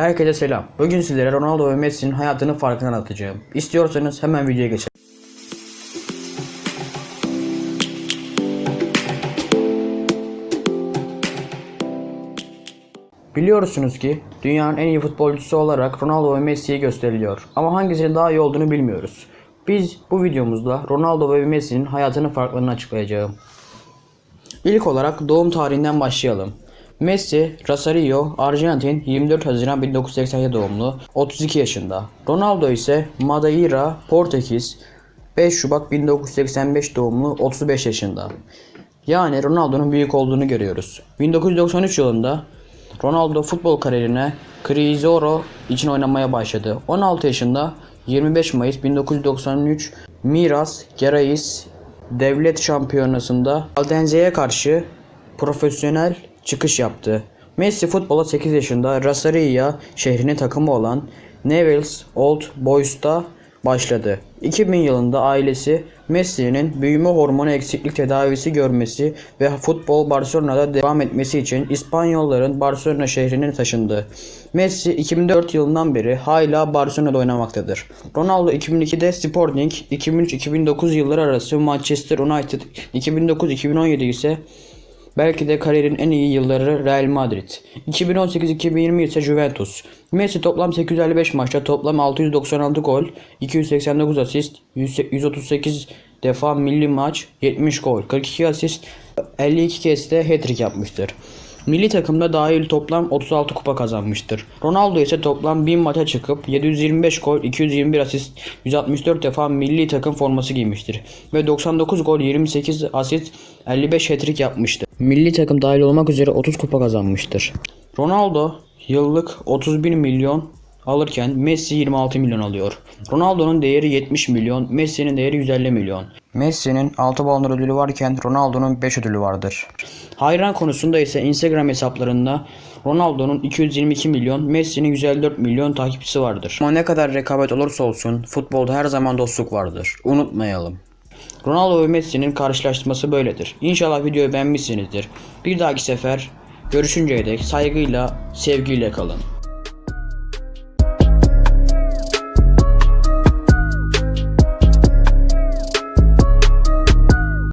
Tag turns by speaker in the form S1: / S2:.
S1: Herkese selam. Bugün sizlere Ronaldo ve Messi'nin hayatının farkını anlatacağım. İstiyorsanız hemen videoya geçelim. Biliyorsunuz ki dünyanın en iyi futbolcusu olarak Ronaldo ve Messi'yi gösteriliyor. Ama hangisinin daha iyi olduğunu bilmiyoruz. Biz bu videomuzda Ronaldo ve Messi'nin hayatının farklarını açıklayacağım. İlk olarak doğum tarihinden başlayalım. Messi, Rosario, Arjantin 24 Haziran 1987 doğumlu, 32 yaşında. Ronaldo ise Madeira, Portekiz, 5 Şubat 1985 doğumlu, 35 yaşında. Yani Ronaldo'nun büyük olduğunu görüyoruz. 1993 yılında Ronaldo futbol kariyerine Cruzeiro için oynamaya başladı. 16 yaşında 25 Mayıs 1993 Miras Gerais Devlet Şampiyonası'nda Aldense'ye karşı profesyonel çıkış yaptı. Messi futbola 8 yaşında Rosario şehrinin takımı olan Newell's Old Boys'ta başladı. 2000 yılında ailesi Messi'nin büyüme hormonu eksiklik tedavisi görmesi ve futbol Barcelona'da devam etmesi için İspanyolların Barcelona şehrine taşındı. Messi 2004 yılından beri hala Barcelona'da oynamaktadır. Ronaldo 2002'de Sporting, 2003-2009 yılları arası Manchester United, 2009-2017 ise Belki de kariyerin en iyi yılları Real Madrid. 2018-2020 ise Juventus. Messi toplam 855 maçta toplam 696 gol, 289 asist, 138 defa milli maç, 70 gol, 42 asist, 52 kez de hat-trick yapmıştır. Milli takımda dahil toplam 36 kupa kazanmıştır. Ronaldo ise toplam 1000 maça çıkıp 725 gol, 221 asist, 164 defa milli takım forması giymiştir. Ve 99 gol, 28 asist, 55 hat-trick yapmıştır. Milli takım dahil olmak üzere 30 kupa kazanmıştır. Ronaldo yıllık 31 milyon alırken Messi 26 milyon alıyor. Ronaldo'nun değeri 70 milyon, Messi'nin değeri 150 milyon. Messi'nin 6 Ballon d'Or ödülü varken Ronaldo'nun 5 ödülü vardır. Hayran konusunda ise Instagram hesaplarında Ronaldo'nun 222 milyon, Messi'nin 154 milyon takipçisi vardır. Ama ne kadar rekabet olursa olsun futbolda her zaman dostluk vardır. Unutmayalım. Ronaldo ve Messi'nin karşılaştırması böyledir. İnşallah videoyu beğenmişsinizdir. Bir dahaki sefer görüşünceye dek saygıyla, sevgiyle kalın.